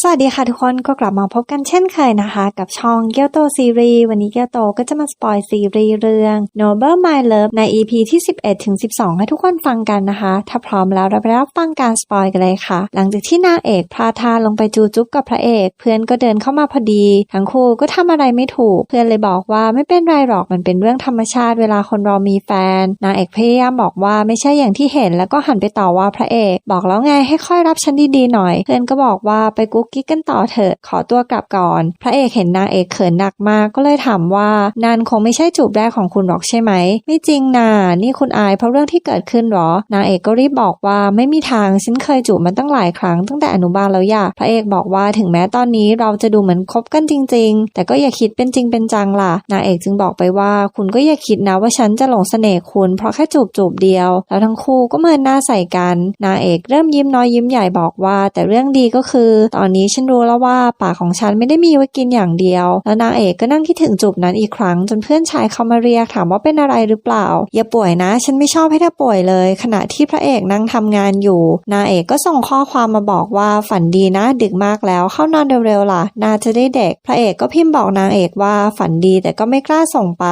สวัสดีค่ะทุกคนก็กลับมาพบกันเช่นเคยนะคะ กับช่องเกียวโตซีรีส์วันนี้เกียวโตก็จะมาสปอยซีรีส์เรื่อง Noble My Love ใน EP ที่ 11ถึง12 ให้ทุกคนฟังกันนะคะ ถ้าพร้อมแล้วเราไปรับฟังการสปอยกันเลยค่ะ หลังจากที่นางเอกพาทาลงไปจูจุ๊บกับพระเอก เพื่อนก็เดินเข้ามาพอดี ทั้งคู่ก็ทำอะไรไม่ถูก เพื่อนเลยบอกว่าไม่เป็นไรหรอกมันเป็นเรื่องธรรมชาติเวลาคนเรามีแฟนนางเอกพยายามบอกว่าไม่ใช่อย่างที่เห็นแล้วก็หันไปต่อว่าพระเอก บอกแล้วไงให้ค่อยรับฉันดีๆหน่อย เพื่อนก็บอกว่าไปกุ๊กกิ๊กกันต่อเถอะ ขอตัวกลับก่อน พระเอกเห็นนางเอกเขินหนักมากก็เลยถามว่านันคงไม่ใช่จูบแรกของคุณหรอกใช่ไหม ไม่จริงนานี่คุณอายเพราะเรื่องที่เกิดขึ้นหรอ นางเอกก็รีบบอกว่าไม่มีทางฉันเคยจูบมันตั้งหลายครั้งตั้งแต่อนุบาลแล้วอย่าพระเอกบอกว่าถึงแม้ตอนนี้เราจะดูเหมือนคบกันจริง ๆ แต่ก็อย่าคิดเป็นจริงเป็นจังล่ะนางเอกจึงบอกไปว่า คุณก็อย่าคิดนะว่าฉันจะหลงเสน่ห์คุณ เพราะแค่จูบจูบเดียว แล้วทั้งคู่ก็เมินหน้าใส่กันนางเอกเริ่มยิ้มน้อยยิ้มใหญ่บอกว่า แต่เรื่องดีก็คือตอนนี้ฉันรู้แล้วว่าปากของฉันไม่ได้มีไว้กินอย่างเดียว แล้วนางเอกก็นั่งคิดถึงจูบนั้นอีกครั้งจนเพื่อนชายเขามาเรียกถามว่าเป็นอะไรหรือเปล่า อย่าป่วยนะ ฉันไม่ชอบให้เธอป่วยเลย ขณะที่พระเอกนั่งทำงานอยู่ นางเอกก็ส่งข้อความมาบอกว่าฝันดีนะ ดึกมากแล้วเข้านอนเร็วๆล่ะนาจะได้เด็ก พระเอกก็พิมพ์บอกนางเอกว่าฝันดีแต่ก็ไม่กล้าส่งไป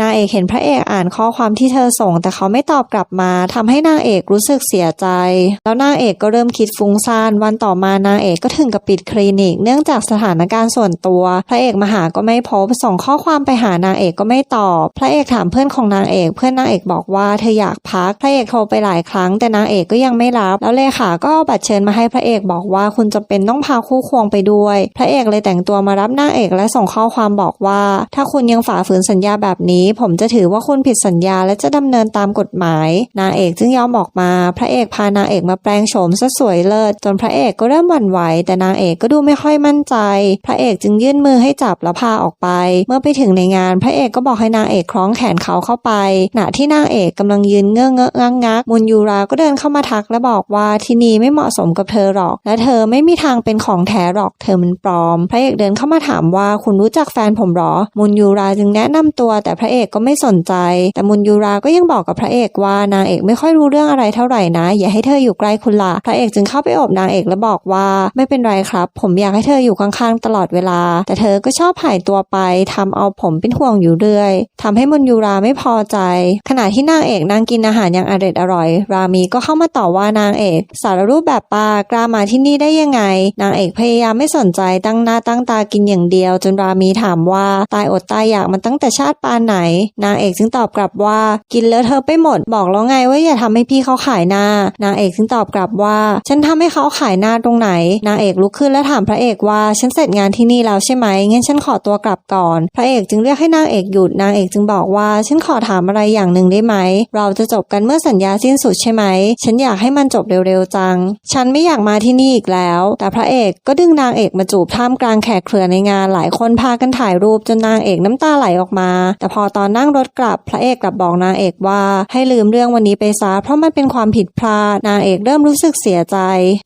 นางเอกเห็นพระเอกอ่านข้อความที่เธอส่ง แต่เขาไม่ตอบกลับมาทำให้นางเอกรู้สึกเสียใจ แล้วนางเอกก็เริ่มคิดฟุ้งซ่านวันต่อมานางเอกก็ถึงกับปิดคลินิก เนื่องจากสถานการณ์ส่วนตัว พระเอกมาหาก็ไม่พบส่งข้อความไปหานางเอกก็ไม่ตอบ พระเอกถามเพื่อนของนางเอก เพื่อนนางเอกบอกว่าเธออยากพัก พระเอกโทรไปหลายครั้ง แต่นางเอกก็ยังไม่รับ แล้วเลขาก็เอาบัตรเชิญมาให้พระเอกบอกว่าคุณจะเป็นต้องพาคู่ควงไปด้วย พระเอกเลยแต่งตัวมารับนางเอกและส่งข้อความบอกว่า ถ้าคุณยังฝ่าฝืนสัญญาแบบนี้ ผมจะถือว่าคุณผิดสัญญาและจะดำเนินตามกฎหมาย นางเอกจึงยอมออกมา พระเอกพานางเอกมาแปลงโฉมซะสวยเลิศจนพระเอกก็เริ่มหวั่นไหวแต่นางเอกก็ดูไม่ค่อยมั่นใจ พระเอกจึงยื่นมือให้จับแล้วพาออกไป เมื่อไปถึงในงาน พระเอกก็บอกให้นางเอกคล้องแขนเขาเข้าไปขณะที่นางเอกกำลังยืนเงื้อเงื้องักงักมุนยูราก็เดินเข้ามาทักและบอกว่าที่นี่ไม่เหมาะสมกับเธอหรอก และเธอไม่มีทางเป็นของแท้หรอกเธอมันปลอม พระเอกเดินเข้ามาถามว่าคุณรู้จักแฟนผมหรอ มุนยูราจึงแนะนำตัว แต่พระเอกก็ไม่สนใจ แต่มุนยูราก็ยังบอกกับพระเอกว่านางเอกไม่ค่อยรู้เรื่องอะไรเท่าไหร่นะ อย่าให้เธออยู่ใกล้คุณละพระเอกจึงเข้าไปอบนางเอกและบอกว่าไม่เป็นไรครับ ผมอยากให้เธออยู่ข้างๆตลอดเวลา แต่เธอก็ชอบหายตัวไปทำเอาผมเป็นห่วงอยู่เรื่อยทำให้มุนยูราไม่พอใจ ขณะที่นางเอกนั่งกินอาหารอย่างอร่อยอร่อย รามีก็เข้ามาต่อว่านางเอก สารรูปแบบปากล้ามาที่นี่ได้ยังไง นางเอกพยายามไม่สนใจตั้งหน้าตั้งตากินอย่างเดียว จนรามีถามว่าตายอดตายอยากมันตั้งแต่ชาติปานไหน นางเอกจึงตอบกลับว่ากินเลอะเธอไปหมดบอกแล้วไงว่าอย่าทำให้พี่เขาขายหน้า นางเอกจึงตอบกลับว่า ฉันทำให้เขาขายหน้าตรงไหน นางเอกลุกขึ้นและถามพระเอกว่าฉันเสร็จงานที่นี่แล้วใช่ไหมงั้นฉันขอตัวกลับก่อน พระเอกจึงเรียกให้นางเอกหยุดนางเอกจึงบอกว่าฉันขอถามอะไรอย่างหนึ่งได้ไหม เราจะจบกันเมื่อสัญญาสิ้นสุดใช่ไหม ฉันอยากให้มันจบเร็วๆจัง ฉันไม่อยากมาที่นี่อีกแล้ว แต่พระเอกก็ดึงนางเอกมาจูบท่ามกลางแขกเครือในงานหลายคนพากันถ่ายรูปจนนางเอกน้ำตาไหลออกมา แต่พอตอนนั่งรถกลับพระเอกกลับบอกนางเอกว่า ให้ลืมเรื่องวันนี้ไปซะเพราะมันเป็นความผิดพลาดนางเอกเริ่มรู้สึกเสียใจ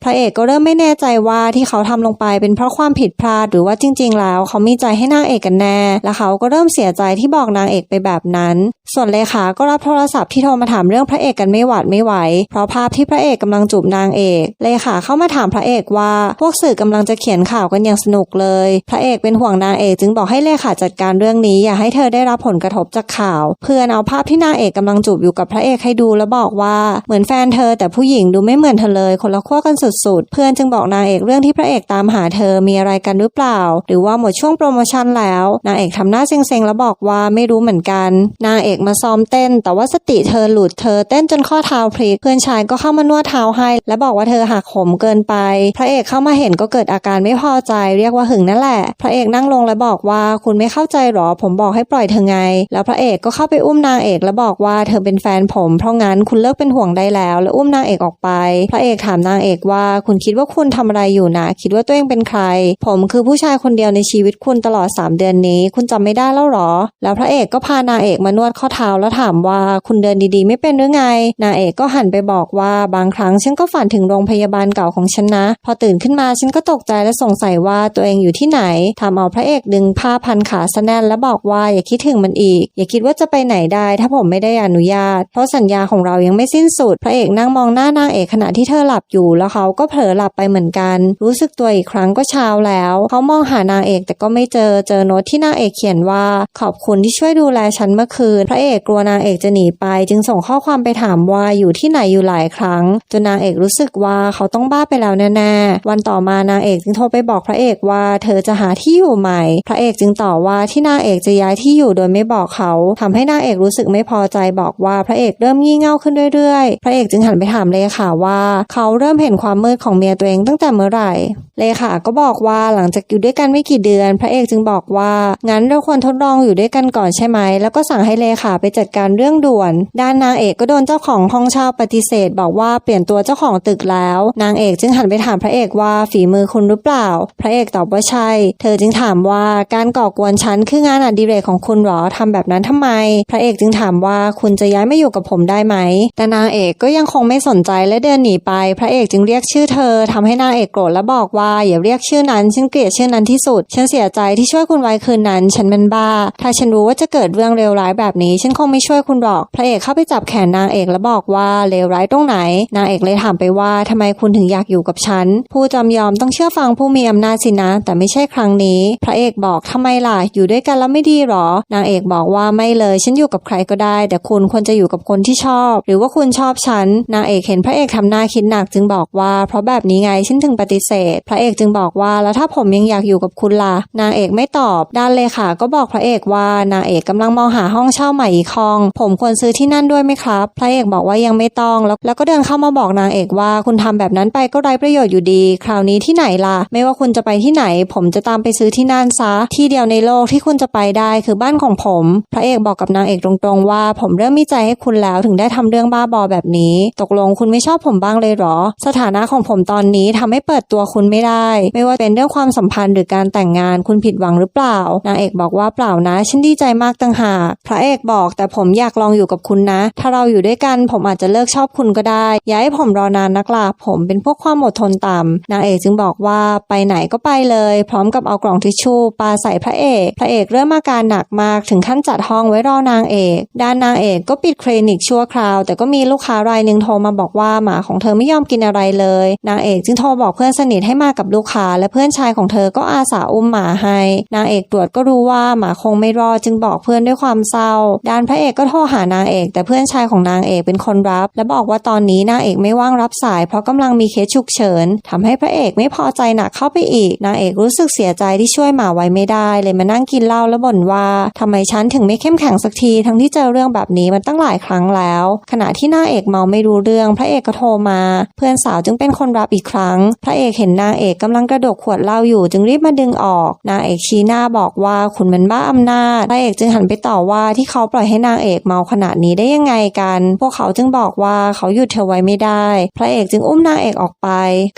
พระเอกก็เริ่มไม่แน่ใจว่าที่เขาาทำลงไปเป็นเพราะความผิดพลาดหรือว่าจริง ๆ แล้ว เขามีใจให้นางเอกกันแน่ และเขาก็เริ่มเสียใจที่บอกนางเอกไปแบบนั้นส่วนเลขาก็รับโทรศัพท์ที่โทรมาถามเรื่องพระเอกกันไม่หวาดไม่ไหว เพราะภาพที่พระเอกกำลังจูบนางเอก เลขาเข้ามาถามพระเอกว่า พวกสื่อกำลังจะเขียนข่าวกันอย่างสนุกเลย พระเอกเป็นห่วงนางเอกจึงบอกให้เลขาจัดการเรื่องนี้ อย่าให้เธอได้รับผลกระทบจากข่าว เพื่อนเอาภาพที่นางเอกกำลังจูบอยู่กับพระเอกให้ดูแล้วบอกว่าเหมือนแฟนเธอแต่ผู้หญิงดูไม่เหมือนเธอเลย คนละขั้วกันสุดๆ เพื่อนจึงบอกนางเอกเรื่องที่พระเอกตามหาเธอมีอะไรกันหรือเปล่า หรือว่าหมดช่วงโปรโมชั่นแล้ว นางเอกทำหน้าเซ็งๆแล้วบอกว่าไม่รู้เหมือนกัน นางเอกมาซ้อมเต้น แต่ว่าสติเธอหลุดเธอเต้นจนข้อเท้าพลิกเพื่อนชายก็เข้ามานวดเท้าให้ และบอกว่าเธอหักโหมเกินไป พระเอกเข้ามาเห็นก็เกิดอาการไม่พอใจ เรียกว่าหึงนั่นแหละ พระเอกนั่งลงและบอกว่าคุณไม่เข้าใจหรอ ผมบอกให้ปล่อยเธอไง แล้วพระเอกก็เข้าไปอุ้มนางเอกและบอกว่าเธอเป็นแฟนผม เพราะงั้นคุณเลิกเป็นห่วงได้แล้ว และอุ้มนางเอกออกไป พระเอกถามนางเอกว่าคุณคิดว่าคุณทำอะไรอยู่นะ คิดว่าตัวเองเป็นใคร ผมคือผู้ชายคนเดียวในชีวิตคุณตลอด 3 เดือนนี้ คุณจำไม่ได้แล้วหรอ แล้วพระเอกก็พานางเอกมานวดข้อข้อเท้าแล้วถามว่าคุณเดินดีๆ ไม่เป็นหรือไง นางเอกก็หันไปบอกว่าบางครั้งฉันก็ฝันถึงโรงพยาบาลเก่าของฉันนะ พอตื่นขึ้นมาฉันก็ตกใจและสงสัยว่าตัวเองอยู่ที่ไหนทำเอาพระเอกดึงผ้าพันขาซะแน่นและบอกว่าอย่าคิดถึงมันอีก อย่าคิดว่าจะไปไหนได้ ถ้าผมไม่ได้อนุญาต เพราะสัญญาของเรายังไม่สิ้นสุด พระเอกนั่งมองหน้านางเอกขณะที่เธอหลับอยู่ แล้วเขาก็เผลอหลับไปเหมือนกัน รู้สึกตัวอีกครั้งก็เช้าแล้ว เขามองหานางเอกแต่ก็ไม่เจอ เจอโน้ตที่นางเอกเขียนว่า ขอบคุณที่ช่วยดูแลฉันเมื่อคืนพระเอกกลัวนางเอกจะหนีไป จึงส่งข้อความไปถามว่าอยู่ที่ไหนอยู่หลายครั้ง จนนางเอกรู้สึกว่าเขาต้องบ้าไปแล้วแน่ๆวันต่อมานางเอกจึงโทรไปบอกพระเอกว่าเธอจะหาที่อยู่ใหม่ พระเอกจึงตอบว่าที่นางเอกจะย้ายที่อยู่โดยไม่บอกเขาทำให้นางเอกรู้สึกไม่พอใจบอกว่าพระเอกเริ่มงี่เง่าขึ้นเรื่อยๆ พระเอกจึงหันไปถามเลขาว่า เขาเริ่มเห็นความมืดของเมียตัวเองตั้งแต่เมื่อไหร่ เลขาก็บอกว่าหลังจากอยู่ด้วยกันไม่กี่เดือน พระเอกจึงบอกว่างั้นเราควรทดลองอยู่ด้วยกันก่อนใช่ไหม แล้วก็สั่งให้เลขาไปจัดการเรื่องด่วน ด้านนางเอกก็โดนเจ้าของห้องเช่าปฏิเสธ บอกว่าเปลี่ยนตัวเจ้าของตึกแล้ว นางเอกจึงหันไปถามพระเอกว่าฝีมือคุณหรือเปล่า พระเอกตอบว่าใช่ เธอจึงถามว่าการก่อกวนฉันคืองานอดิเรกของคุณหรอทำแบบนั้นทำไม พระเอกจึงถามว่าคุณจะย้ายมาอยู่กับผมได้ไหม แต่นางเอกก็ยังคงไม่สนใจและเดินหนีไป พระเอกจึงเรียกชื่อเธอทำให้นางเอกโกรธและบอกว่าอย่าเรียกชื่อนั้นฉันเกลียดชื่อนั้นที่สุด ฉันเสียใจที่ช่วยคุณไว้คืนนั้น ฉันเป็นบ้า ถ้าฉันรู้ว่าจะเกิดเรื่องเลวร้ายแบบนี้ฉันคงไม่ช่วยคุณหรอก พระเอกเข้าไปจับแขนนางเอกและบอกว่าเลวร้ายตรงไหน นางเอกเลยถามไปว่าทำไมคุณถึงอยากอยู่กับฉัน ผู้จำยอมต้องเชื่อฟังผู้มีอำนาจสินะ แต่ไม่ใช่ครั้งนี้ พระเอกบอกทำไมล่ะ อยู่ด้วยกันแล้วไม่ดีหรอ นางเอกบอกว่าไม่เลย ฉันอยู่กับใครก็ได้ แต่คุณควรจะอยู่กับคนที่ชอบ หรือว่าคุณชอบฉัน นางเอกเห็นพระเอกทำหน้าคิดหนักจึงบอกว่า เพราะแบบนี้ไงฉันถึงปฏิเสธ พระเอกจึงบอกว่าแล้วถ้าผมยังอยากอยู่กับคุณล่ะ นางเอกไม่ตอบ ด้านเลขาก็บอกพระเอกว่านางเอกกำลังมองหาห้องเช่าใหม่อีกห้อง ผมควรซื้อที่นั่นด้วยไหมครับ พระเอกบอกว่ายังไม่ต้อง แล้วแล้วก็เดินเข้ามาบอกนางเอกว่าคุณทำแบบนั้นไปก็ไร้ประโยชน์อยู่ดี คราวนี้ที่ไหนล่ะ ไม่ว่าคุณจะไปที่ไหน ผมจะตามไปซื้อที่นั่นซะ ที่เดียวในโลกที่คุณจะไปได้คือบ้านของผม พระเอกบอกกับนางเอกตรงๆว่า ผมเริ่มมีใจให้คุณแล้วถึงได้ทำเรื่องบ้าบอแบบนี้ ตกลงคุณไม่ชอบผมบ้างเลยหรอ สถานะของผมตอนนี้ทำให้เปิดตัวคุณไม่ได้ ไม่ว่าเป็นเรื่องความสัมพันธ์หรือการแต่งงานคุณผิดหวังหรือเปล่านางเอกบอกว่าเปล่านะฉันดีใจมากต่างหากพระเอกบอก แต่ผมอยากลองอยู่กับคุณนะ ถ้าเราอยู่ด้วยกันผมอาจจะเลิกชอบคุณก็ได้ อย่าให้ผมรอนานนักล่ะผมเป็นพวกความอดทนต่ำนางเอกจึงบอกว่าไปไหนก็ไปเลย พร้อมกับเอากล่องทิชชู่ปาใส่พระเอก พระเอกเริ่มอาการหนักมากถึงขั้นจัดห้องไว้รอนางเอก ด้านนางเอกก็ปิดคลินิกชั่วคราว แต่ก็มีลูกค้ารายหนึ่งโทรมาบอกว่าหมาของเธอไม่ยอมกินอะไรเลย นางเอกจึงโทรบอกเพื่อนสนิทให้มากับลูกค้า และเพื่อนชายของเธอก็อาสาอุ้มหมาให้ นางเอกตรวจก็รู้ว่าหมาคงไม่รอดจึงบอกเพื่อนด้วยความเศร้าด้านพระเอกก็โทรหานางเอก แต่เพื่อนชายของนางเอกเป็นคนรับ และบอกว่าตอนนี้นางเอกไม่ว่างรับสาย เพราะกำลังมีเคสฉุกเฉินทำให้พระเอกไม่พอใจหนักเข้าไปอีก นางเอกรู้สึกเสียใจที่ช่วยหมาไว้ไม่ได้ เลยมานั่งกินเหล้าแล้วบ่นว่าทำไมฉันถึงไม่เข้มแข็งสักทีทั้งที่เจอเรื่องแบบนี้มันตั้งหลายครั้งแล้ว ขณะที่นางเอกเมาไม่รู้เรื่อง พระเอกก็โทรมา เพื่อนสาวจึงเป็นคนรับอีกครั้ง พระเอกเห็นนางเอกกำลังกระดกขวดเหล้าอยู่จึงรีบมาดึงออก นางเอกชี้หน้าบอกว่าคุณมันบ้าอำนาจ พระเอกจึงหันไปต่อว่าที่เขาปล่อยให้นางเอกเมาขนาดนี้ได้ยังไงกัน พวกเขาจึงบอกว่าเขาหยุดเธอไว้ไม่ได้ พระเอกจึงอุ้มนางเอกออกไป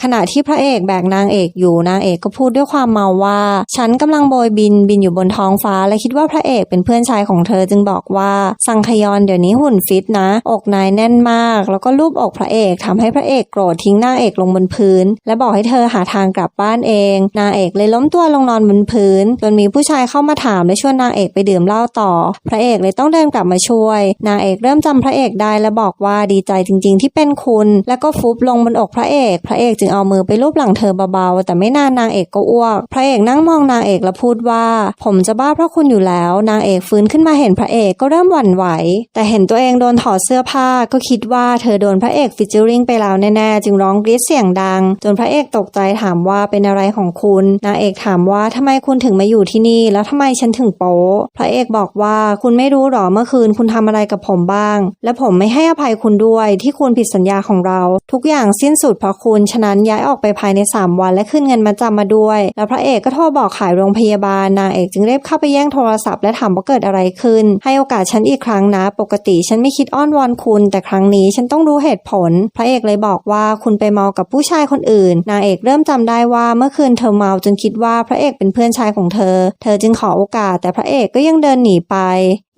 ขณะที่พระเอกแบกนางเอกอยู่นางเอกก็พูดด้วยความเมาว่า ฉันกำลังโบยบินบินอยู่บนท้องฟ้า และคิดว่าพระเอกเป็นเพื่อนชายของเธอจึงบอกว่าสังขยอนเดี๋ยวนี้หุ่นฟิตนะ อกนายแน่นมาก แล้วก็ลูบอกพระเอกทำให้พระเอกโกรธทิ้งนางเอกลงบนพื้น และบอกให้เธอหาทางกลับบ้านเอง นางเอกเลยล้มตัวลงนอนบนพื้น จนมีผู้ชายเข้ามาถามและชวนนางเอกไปดื่มเหล้าต่อ พระเอกเลยต้องเดินกลับมาช่วย นางเอกเริ่มจำพระเอกได้และบอกว่าดีใจจริง ๆ ที่เป็นคุณ แล้วก็ฟุบลงบนอกพระเอก พระเอกจึงเอามือไปลูบหลังเธอเบาๆแต่ไม่นานนางเอกก็อ้วก พระเอกนั่งมองนางเอกและพูดว่า ผมจะบ้าเพราะคุณอยู่แล้ว นางเอกฟื้นขึ้นมาเห็นพระเอกก็เริ่มหวั่นไหว แต่เห็นตัวเองโดนถอดเสื้อผ้าก็คิดว่าเธอโดนพระเอกฟิชเจอริงไปแล้วแน่ๆจึงร้องกรี๊ดเสียงดัง จนพระเอกตกใจถามว่าเป็นอะไรของคุณ นางเอกถามว่าทำไมคุณถึงมาอยู่ที่นี่ แล้วทำไมฉันถึงโป๊พระเอกบอกว่าคุณไม่รู้หรอเมื่อคืนคุณทำอะไรกับผมบ้าง และผมไม่ให้อภัยคุณด้วยที่คุณผิดสัญญาของเรา ทุกอย่างสิ้นสุดเพราะคุณฉะนั้นย้ายออกไปภายใน 3 วันและขึ้นเงินมาจำมาด้วย แล้วพระเอกก็โทรบอกขายโรงพยาบาลนางเอกจึงเรียบเข้าไปแย่งโทรศัพท์และถามว่าเกิดอะไรขึ้น ให้โอกาสฉันอีกครั้งนะ ปกติฉันไม่คิดอ้อนวอนคุณ แต่ครั้งนี้ฉันต้องรู้เหตุผล พระเอกเลยบอกว่าคุณไปเมากับผู้ชายคนอื่น นางเอกเริ่มจำได้ว่าเมื่อคืนเธอเมาจนคิดว่าพระเอกเป็นเพื่อนชายของเธอ เธอจึงขอโอกาสแต่พระเอกก็ยังเดินหนีไป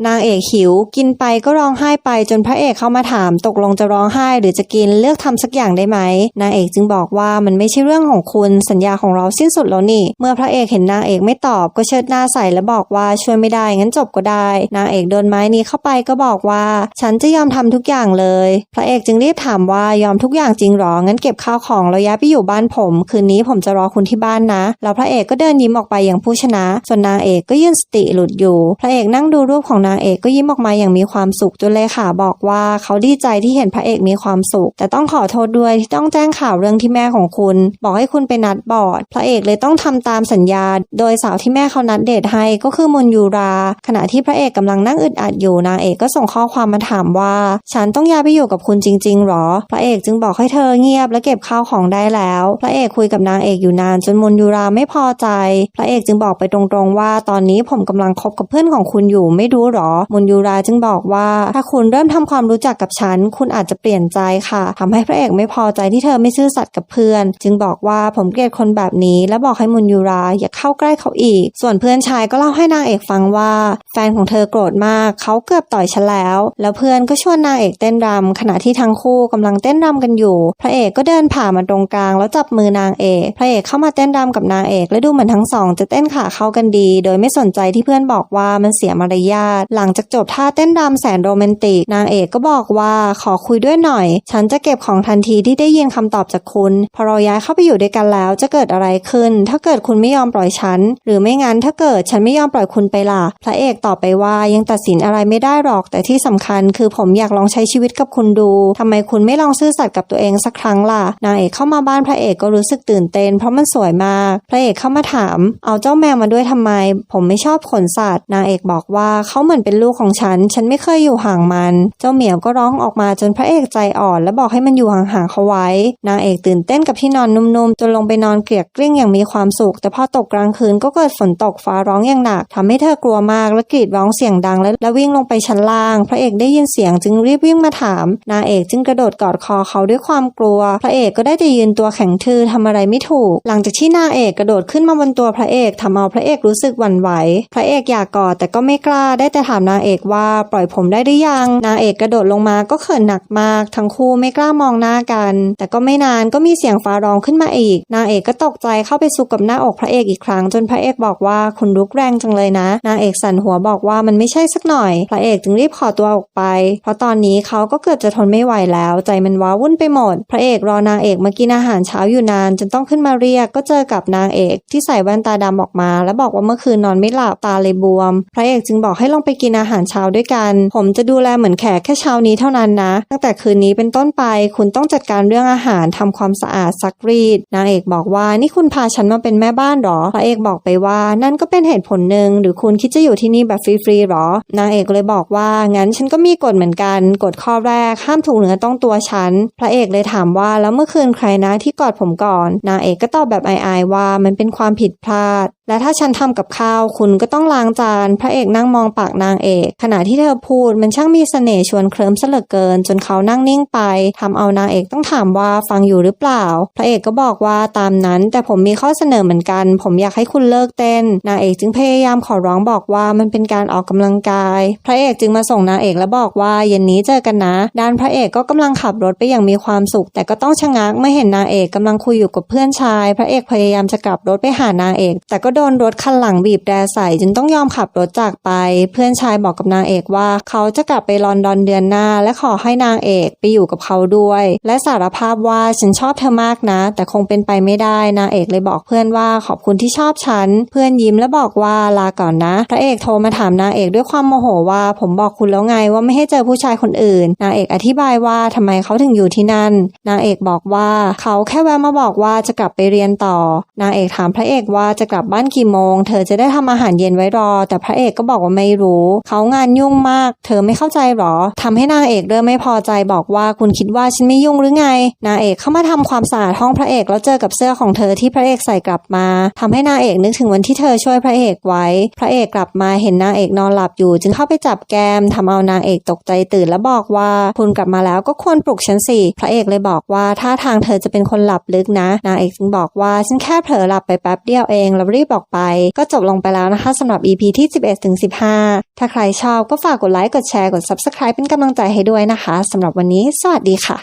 นางเอกหิว กินไปก็ร้องไห้ไปจนพระเอกเข้ามาถามตกลงจะร้องไห้ หรือจะกินเลือกทำสักอย่างได้ไหมนางเอกจึงบอกว่ามันไม่ใช่เรื่องของคุณสัญญาของเราสิ้นสุดแล้วนี่ เมื่อพระเอกเห็นนางเอกไม่ตอบก็เชิดหน้าใส่และบอกว่าช่วยไม่ได้งั้นจบก็ได้ นางเอกโดนไม้นี้เข้าไปก็บอกว่า ฉันจะยอมทำทุกอย่างเลย พระเอกจึงรีบถามว่ายอมทุกอย่างจริงหรองั้นเก็บข้าวของแล้วย้ายไปอยู่บ้านผม คืนนี้ผมจะรอคุณที่บ้านนะแล้วพระเอกก็เดินยิ้มออกไปอย่างผู้ชนะ ส่วนนางเอกก็ยื่นสติหลุดอยู่ พระเอกนั่งดูรูปของนางเอกก็ยิ้มออกมาอย่างมีความสุขจนเลขาบอกว่าเขาดีใจที่เห็นพระเอกมีความสุข แต่ต้องขอโทษด้วยที่ต้องแจ้งข่าวเรื่องที่แม่ของคุณ บอกให้คุณไปนัดบอร์ด พระเอกเลยต้องทำตามสัญญา โดยสาวที่แม่เขานัดเดทให้ก็คือมนยูรา ขณะที่พระเอกกำลังนั่งอึดอัดอยู่นางเอกก็ส่งข้อความมาถามว่า ฉันต้องย้ายไปอยู่กับคุณจริงๆหรอ พระเอกจึงบอกให้เธอเงียบและเก็บข้าวของได้แล้ว พระเอกคุยกับนางเอกอยู่นานจนมนยูราไม่พอใจ พระเอกจึงบอกไปตรงๆว่า ตอนนี้ผมกำลังคบกับเพื่อนของคุณอยู่ไม่รู้หรอมนยูราจึงบอกว่า ถ้าคุณเริ่มทำความรู้จักกับฉัน คุณอาจจะเปลี่ยนใจค่ะทำให้พระเอกไม่พอใจที่เธอไม่ซื่อสัตย์กับเพื่อน จึงบอกว่าผมเกลียดคนแบบนี้ และบอกให้มนยูราอย่าเข้าใกล้เขาอีก ส่วนเพื่อนชายก็เล่าให้นางเอกฟังว่า แฟนของเธอโกรธมาก เขาเกือบต่อยฉันแล้ว แล้วเพื่อนก็ชวนนางเอกเต้นรำขณะที่ทั้งคู่กำลังเต้นรำกันอยู่ พระเอกก็เดินผ่านมาตรงกลาง แล้วจับมือนางเอก พระเอกเข้ามาเต้นรำกับนางเอกและดูเหมือนทั้งสองจะเต้นขาเข้ากันดี โดยไม่สนใจที่เพื่อนบอกว่ามันเสียมารยาทหลังจากจบท่าเต้นรำแสนโรแมนติก นางเอกก็บอกว่าขอคุยด้วยหน่อย ฉันจะเก็บของทันทีที่ได้ยินคำตอบจากคุณ พอเราย้ายเข้าไปอยู่ด้วยกันแล้วจะเกิดอะไรขึ้น ถ้าเกิดคุณไม่ยอมปล่อยฉัน หรือไม่งั้นถ้าเกิดฉันไม่ยอมปล่อยคุณไปล่ะ พระเอกตอบไปว่ายังตัดสินอะไรไม่ได้หรอก แต่ที่สำคัญคือผมอยากลองใช้ชีวิตกับคุณดูทำไมคุณไม่ลองซื่อสัตย์กับตัวเองสักครั้งล่ะ นางเอกเข้ามาบ้านพระเอกก็รู้สึกตื่นเต้นเพราะมันสวยมาก พระเอกเข้ามาถาม เอาเจ้าแมวมาด้วยทำไม ผมไม่ชอบขนสัตว์ นางเอกบอกว่าเขาเหมือนเป็นลูกของฉัน ฉันไม่เคยอยู่ห่างมัน เจ้าเหมียวก็ร้องออกมาจนพระเอกใจอ่อน และบอกให้มันอยู่ห่างๆเขาไว้ นางเอกตื่นเต้นกับที่นอนนุ่มๆจนลงไปนอนเกลียกกลิ้งอย่างมีความสุข แต่พอตกกลางคืนก็เกิดฝนตกฟ้าร้องอย่างหนักทำให้เธอกลัวมากและกรีดร้องเสียงดัง และวิ่งลงไปชั้นล่าง พระเอกได้ยินเสียงจึงรีบวิ่งมาถาม นางเอกจึงกระโดดกอดคอเขาด้วยความกลัว พระเอกก็ได้แต่ยืนตัวแข็งทื่อทำอะไรไม่ถูก หลังจากที่นางเอกกระโดดขึ้นมาบนตัวพระเอกทำเอาพระเอกรู้สึกหวั่นไหว พระเอกอยากกอดแต่ก็ไม่กล้าได้แต่ถามนางเอกว่าปล่อยผมได้หรือยัง นางเอกกระโดดลงมาก็เขินหนักมาก ทั้งคู่ไม่กล้ามองหน้ากัน แต่ก็ไม่นานก็มีเสียงฟ้าร้องขึ้นมาอีก นางเอกก็ตกใจเข้าไปซุกกับหน้าอกพระเอกอีกครั้งจนพระเอกบอกว่าคุณลุกแรงจังเลยนะ นางเอกสั่นหัวบอกว่ามันไม่ใช่สักหน่อย พระเอกจึงรีบขอตัวออกไป เพราะตอนนี้เขาก็เกือบจะทนไม่ไหวแล้ว ใจมันว้าวุ่นไปหมด พระเอกรอนางเอกมากินอาหารเช้าอยู่นาน จนต้องขึ้นมาเรียกก็เจอกับนางเอก ที่ใส่แว่นตาดำออกมา แล้วบอกว่าเมื่อคืนนอนไม่หลับตาเลยบวม พระเอกจึงบอกให้ลงไปไปกินอาหารเช้าด้วยกัน ผมจะดูแลเหมือนแขกแค่เช้านี้เท่านั้นนะ ตั้งแต่คืนนี้เป็นต้นไป คุณต้องจัดการเรื่องอาหารทำความสะอาดซักรีด นางเอกบอกว่านี่คุณพาฉันมาเป็นแม่บ้านหรอพระเอกบอกไปว่านั่นก็เป็นเหตุผลหนึ่งหรือคุณคิดจะอยู่ที่นี่แบบฟรีๆหรอ นางเอกเลยบอกว่างั้นฉันก็มีกฎเหมือนกัน กฎข้อแรกห้ามถูกเนื้อต้องตัวฉัน พระเอกเลยถามว่าแล้วเมื่อคืนใครนะที่กอดผมก่อน นางเอกก็ตอบแบบอายๆว่ามันเป็นความผิดพลาด และถ้าฉันทำกับข้าวคุณก็ต้องล้างจาน พระเอกนั่งมองปากนางเอก ขณะที่เธอพูดมันช่างมีเสน่ห์ชวนเคลิ้มเสลือเกิน จนเขานั่งนิ่งไปทำเอานางเอกต้องถามว่าฟังอยู่หรือเปล่า พระเอกก็บอกว่าตามนั้น แต่ผมมีข้อเสนอเหมือนกัน ผมอยากให้คุณเลิกเต้น นางเอกจึงพยายามขอร้องบอกว่ามันเป็นการออกกำลังกาย พระเอกจึงมาส่งนางเอกและบอกว่าเย็นนี้เจอกันนะ ด้านพระเอกก็กำลังขับรถไปอย่างมีความสุข แต่ก็ต้องชะงักเมื่อเห็นนางเอกกำลังคุยอยู่กับเพื่อนชาย พระเอกพยายามจะกลับรถไปหานางเอก แต่ก็โดนรถคันหลังบีบแดใส่จึงต้องยอมขับรถจากไป เพื่อนชายบอกกับนางเอกว่า เขาจะกลับไปลอนดอนเดือนหน้า และขอให้นางเอกไปอยู่กับเขาด้วย และสารภาพว่าฉันชอบเธอมากนะ แต่คงเป็นไปไม่ได้นางเอกเลยบอกเพื่อนว่าขอบคุณที่ชอบฉัน เพื่อนยิ้มและบอกว่าลาก่อนนะ พระเอกโทรมาถามนางเอกด้วยความโมโหว่า ผมบอกคุณแล้วไงว่าไม่ให้เจอผู้ชายคนอื่น นางเอกอธิบายว่าทำไมเขาถึงอยู่ที่นั่น นางเอกบอกว่าเขาแค่แวะมาบอกว่าจะกลับไปเรียนต่อ นางเอกถามพระเอกว่าจะกลับบ้านกี่โมง เธอจะได้ทำอาหารเย็นไว้รอ แต่พระเอกก็บอกว่าไม่รู้เขางานยุ่งมาก เธอไม่เข้าใจหรอทำให้นางเอกเริ่มไม่พอใจบอกว่าคุณคิดว่าฉันไม่ยุ่งหรือไง นางเอกเข้ามาทำความสะอาดห้องพระเอกแล้วเจอกับเสื้อของเธอที่พระเอกใส่กลับมาทำให้นางเอกนึกถึงวันที่เธอช่วยพระเอกไว้ พระเอกกลับมาเห็นนางเอกนอนหลับอยู่ จึงเข้าไปจับแก้มทำเอานางเอกตกใจตื่นแล้วบอกว่าคุณกลับมาแล้วก็ควรปลุกฉันสิพระเอกเลยบอกว่าท่าทางเธอจะเป็นคนหลับลึกนะ นางเอกจึงบอกว่าฉันแค่เผลอหลับไปแป๊บเดียวเองแล้วรีบออกไป ก็จบลงไปแล้วนะคะสำหรับ EP ที่ 11ถึง15 ถ้าใครชอบก็ฝากกดไลค์ กดแชร์ กด Subscribe เป็นกำลังใจให้ด้วยนะคะสำหรับวันนี้ สวัสดีค่ะ